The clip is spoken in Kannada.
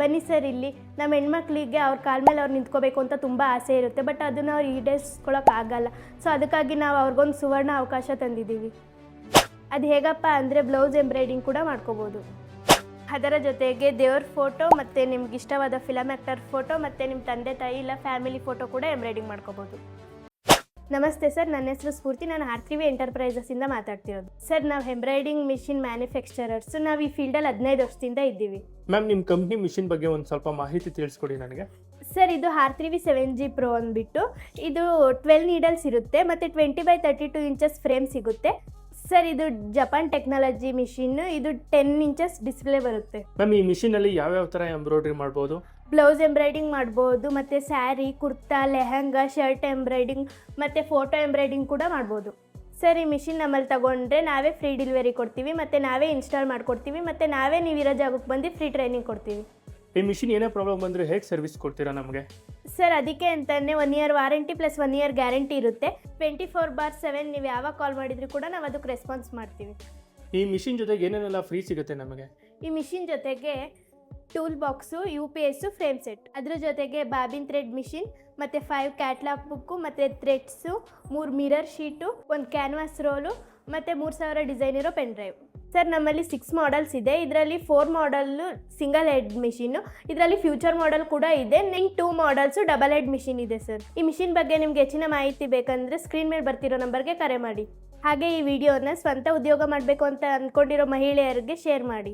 ಬನ್ನಿ ಸರ್ ಇಲ್ಲಿ. ನಮ್ಮ ಹೆಣ್ಮಕ್ಳಿಗೆ ಅವ್ರ ಕಾಲ ಮೇಲೆ ಅವ್ರು ನಿಂತ್ಕೋಬೇಕು ಅಂತ ತುಂಬ ಆಸೆ ಇರುತ್ತೆ. ಬಟ್ ಅದನ್ನು ಅವ್ರು ಈಡೇರಿಸ್ಕೊಳಕ್ಕಾಗಲ್ಲ ಸೊ ಅದಕ್ಕಾಗಿ ನಾವು ಅವ್ರಿಗೊಂದು ಸುವರ್ಣ ಅವಕಾಶ ತಂದಿದ್ದೀವಿ ಅದು ಹೇಗಪ್ಪ ಅಂದರೆ ಬ್ಲೌಸ್ ಎಂಬ್ರಾಯ್ಡಿಂಗ್ ಕೂಡ ಮಾಡ್ಕೋಬೋದು. ಅದರ ಜೊತೆಗೆ ದೇವ್ರ ಫೋಟೋ ಮತ್ತು ನಿಮ್ಗೆ ಇಷ್ಟವಾದ ಫಿಲಮ್ ಆ್ಯಕ್ಟರ್ ಫೋಟೋ ಮತ್ತು ನಿಮ್ಮ ತಂದೆ ತಾಯಿ ಇಲ್ಲ ಫ್ಯಾಮಿಲಿ ಫೋಟೋ ಕೂಡ ಎಂಬ್ರಾಯ್ಡಿಂಗ್ ಮಾಡ್ಕೋಬೋದು. ನಮಸ್ತೆ ಸರ್ ನನ್ನ ಹೆಸರು ಸ್ಫೂರ್ತಿ. ನಾನು ಆರ್ತಿವಿ ಎಂಟರ್ಪ್ರೈಸಸ್ಸಿಂದ ಮಾತಾಡ್ತಿರೋದು. ಸರ್ ನಾವು ಎಂಬ್ರಾಯ್ಡಿಂಗ್ ಮಿಷಿನ್ ಮ್ಯಾನುಫ್ಯಾಕ್ಚರರ್ಸ್ ನಾವು ಈ ಫೀಲ್ಡಲ್ಲಿ ಹದಿನೈದು ವರ್ಷದಿಂದ ಇದ್ದೀವಿ. ಮ್ಯಾಮ್ ನಿಮ್ಮ ಕಂಪ್ನಿ ಮಿಷಿನ್ ಬಗ್ಗೆ ಒಂದು ಸ್ವಲ್ಪ ಮಾಹಿತಿ ತಿಳಿಸ್ಕೊಡಿ ನನಗೆ. ಸರ್ ಇದು R three V seven G pro ಅಂದ್ಬಿಟ್ಟು ಇದು ಟ್ವೆಲ್ ನೀಡಲ್ಸ್ ಇರುತ್ತೆ ಮತ್ತು twenty by thirty two inches frame ಸಿಗುತ್ತೆ. ಸರ್ ಇದು ಜಪಾನ್ ಟೆಕ್ನಾಲಜಿ ಮಿಷಿನ್ ಇದು ಟೆನ್ ಇಂಚಸ್ ಡಿಸ್ಪ್ಲೇ ಬರುತ್ತೆ. ಮ್ಯಾಮ್ ಈ ಯಾವ ಯಾವ ತರ ಎಂಬ್ರಾಯ್ಡ್ರಿ ಮಾಡಬಹುದು ಬ್ಲೌಸ್ ಎಂಬ್ರಾಯ್ಡಿಂಗ್ ಮಾಡ್ಬೋದು ಮತ್ತು ಸ್ಯಾರಿ ಕುರ್ತಾ ಲೆಹಂಗಾ ಶರ್ಟ್ ಎಂಬ್ರಾಯ್ಡಿಂಗ್ ಮತ್ತು ಫೋಟೋ ಎಂಬ್ರಾಯ್ಡಿಂಗ್ ಕೂಡ ಮಾಡ್ಬೋದು. ಸರ್ ಈ ಮಿಷಿನ್ ನಮ್ಮಲ್ಲಿ ತಗೊಂಡ್ರೆ ನಾವೇ ಫ್ರೀ ಡೆಲಿವರಿ ಕೊಡ್ತೀವಿ ಮತ್ತು ನಾವೇ ಇನ್ಸ್ಟಾಲ್ ಮಾಡ್ಕೊಡ್ತೀವಿ ಮತ್ತು ನಾವೇ ನೀವಿರೋ ಜಾಗಕ್ಕೆ ಬಂದು ಫ್ರೀ ಟ್ರೈನಿಂಗ್ ಕೊಡ್ತೀವಿ. ಈ ಮಿಷಿನ್ ಏನೇ ಪ್ರಾಬ್ಲಮ್ ಬಂದರೆ ಹೇಗೆ ಸರ್ವಿಸ್ ಕೊಡ್ತೀರಾ ನಮಗೆ? ಸರ್ ಅದಕ್ಕೆ ಅಂತಲೇ one year warranty plus one year guarantee ಇರುತ್ತೆ. ಟ್ವೆಂಟಿ ಫೋರ್ ಬಾರ್ ಸೆವೆನ್ ನೀವು ಯಾವಾಗ ಕಾಲ್ ಮಾಡಿದ್ರು ಕೂಡ ನಾವು ಅದಕ್ಕೆ ರೆಸ್ಪಾನ್ಸ್ ಮಾಡ್ತೀವಿ. ಈ ಮಿಷಿನ್ ಜೊತೆಗೆ ಏನೇನೆಲ್ಲ ಫ್ರೀ ಸಿಗುತ್ತೆ ನಮಗೆ? ಈ ಮಿಷಿನ್ ಜೊತೆಗೆ tool box U P S frame set ಅದ್ರ ಜೊತೆಗೆ ಬಾಬಿನ್ ಥ್ರೆಡ್ ಮಿಷಿನ್ ಮತ್ತು ಫೈವ್ ಕ್ಯಾಟ್ಲಾಗ್ ಬುಕ್ಕು ಮತ್ತು ಥ್ರೆಡ್ಸು ಮೂರು ಮಿರರ್ ಶೀಟು ಒಂದು ಕ್ಯಾನ್ವಾಸ್ ರೋಲು ಮತ್ತು ಮೂರು ಸಾವಿರ ಡಿಸೈನ್ ಇರೋ ಪೆನ್ ಡ್ರೈವ್ ಸರ್, ನಮ್ಮಲ್ಲಿ ಸಿಕ್ಸ್ ಮಾಡಲ್ಸ್ ಇದೆ. ಇದರಲ್ಲಿ four model single head machine ಇದರಲ್ಲಿ ಫ್ಯೂಚರ್ ಮಾಡಲ್ ಕೂಡ ಇದೆ. ನಿಂಗೆ two models double head machine ಇದೆ ಸರ್ ಈ ಮಿಷಿನ್ ಬಗ್ಗೆ ನಿಮ್ಗೆ ಹೆಚ್ಚಿನ ಮಾಹಿತಿ ಬೇಕಂದ್ರೆ ಸ್ಕ್ರೀನ್ ಮೇಲೆ ಬರ್ತಿರೋ ನಂಬರ್ಗೆ ಕರೆ ಮಾಡಿ. ಹಾಗೆ ಈ ವಿಡಿಯೋನ ಸ್ವಂತ ಉದ್ಯೋಗ ಮಾಡಬೇಕು ಅಂತ ಅಂದ್ಕೊಂಡಿರೋ ಮಹಿಳೆಯರಿಗೆ ಶೇರ್ ಮಾಡಿ.